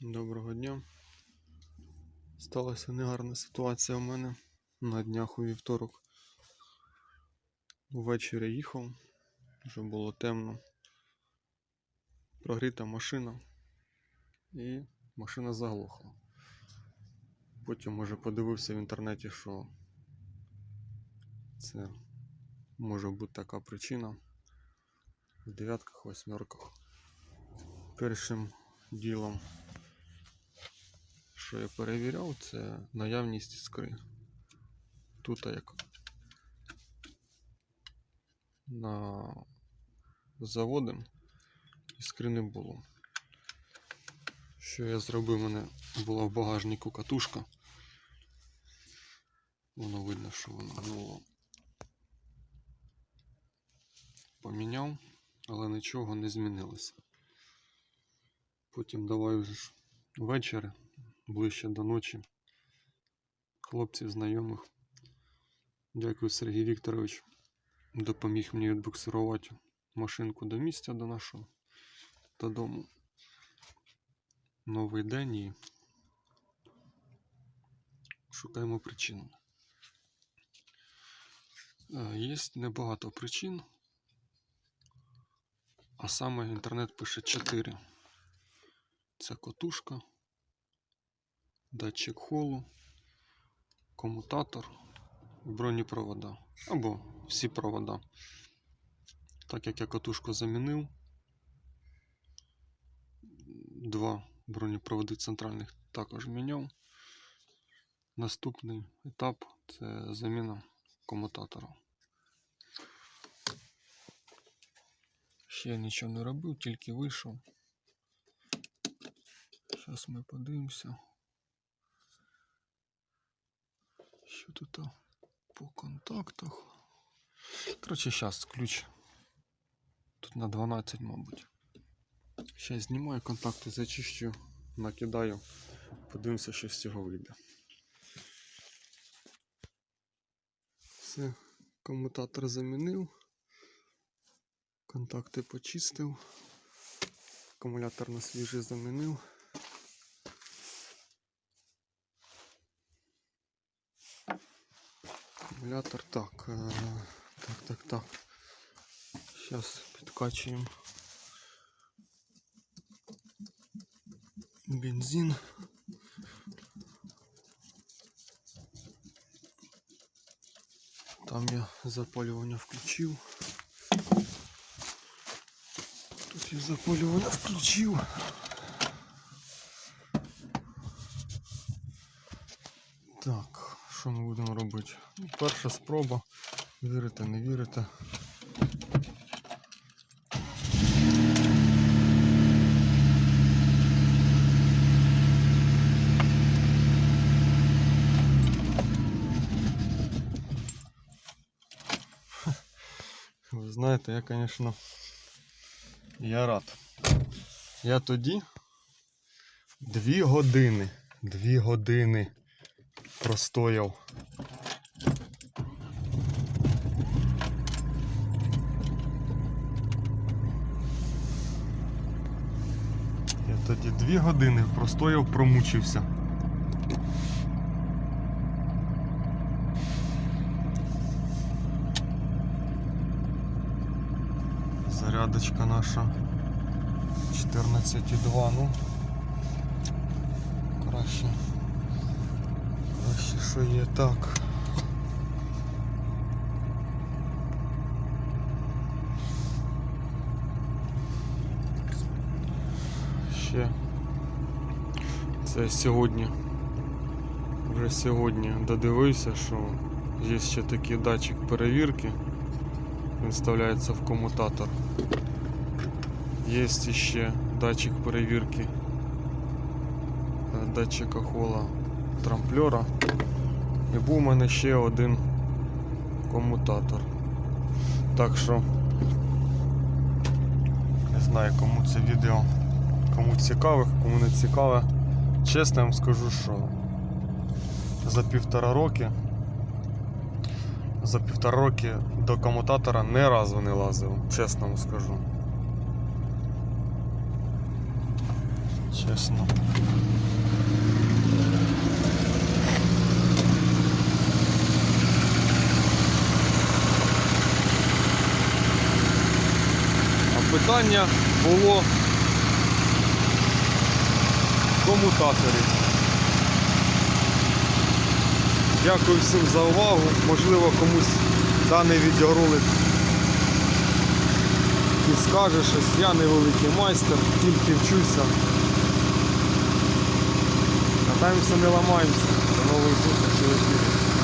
Доброго дня. Сталася негарна ситуація у мене на днях у вівторок. Увечері їхав, вже було темно. Прогріта машина і машина заглохла. Потім уже подивився в інтернеті, що це може бути така причина в дев'ятках, восьмерках. Першим ділом що я перевіряв, це наявність іскри. Тут як на заводом іскри не було. Що я зробив? У мене була в багажнику катушка. Воно видно, що воно гнуло. Поміняв, але нічого не змінилося. Потім давай вже ввечері ближче до ночі. Хлопців знайомих. Дякую, Сергій Вікторович. Допоміг мені відбуксирувати машинку до місця до нашого додому. Новий день і шукаємо причину. Е, Є небагато причин, а саме інтернет пише 4. Це котушка датчик холу, комутатор, бронепровода або всі провода. Так як я катушку замінив, два бронепроводи центральних також міняв. Наступний етап це заміна комутатора. Ще нічого не робив, тільки вийшов. Зараз ми подивимося. Що тут по контактах? Коротше, зараз ключ. Тут на 12, мабуть. Зараз знімаю контакти, зачищу, накидаю, подивимося, що з цього вийде. Все, комутатор замінив. Контакти почистив. Акумулятор на свіжий замінив. Аккумулятор. Так, э, так, так, так. Сейчас подкачиваем бензин. Там я запалювання включив. Тут я запалювання включив. Що ми будемо робити? Ну, Перша спроба. Вірите, не вірите. Ви знаєте, я, звісно, я рад. Я тоді дві години, дві години простояв. Я тоді дві години простояв, промучився. Зарядочка наша 14,2, ну що є так. Ще це сьогодні. Вже сьогодні додивився, що є ще такий датчик перевірки. Він вставляється в комутатор. Є ще датчик перевірки е, датчика хола трамплера. І був у мене ще один комутатор. Так що не знаю кому це відео, кому цікаве, кому не цікаве. Чесно я вам скажу, що за півтора роки за півтора роки до комутатора не разу не лазив, чесно вам скажу. Чесно. А питання було комутаторі. Дякую всім за увагу. Можливо, комусь даний відеоролик підскаже щось. Я невеликий майстер, тільки вчуся. Катаємося, не ламаємося. До нових зустрічей.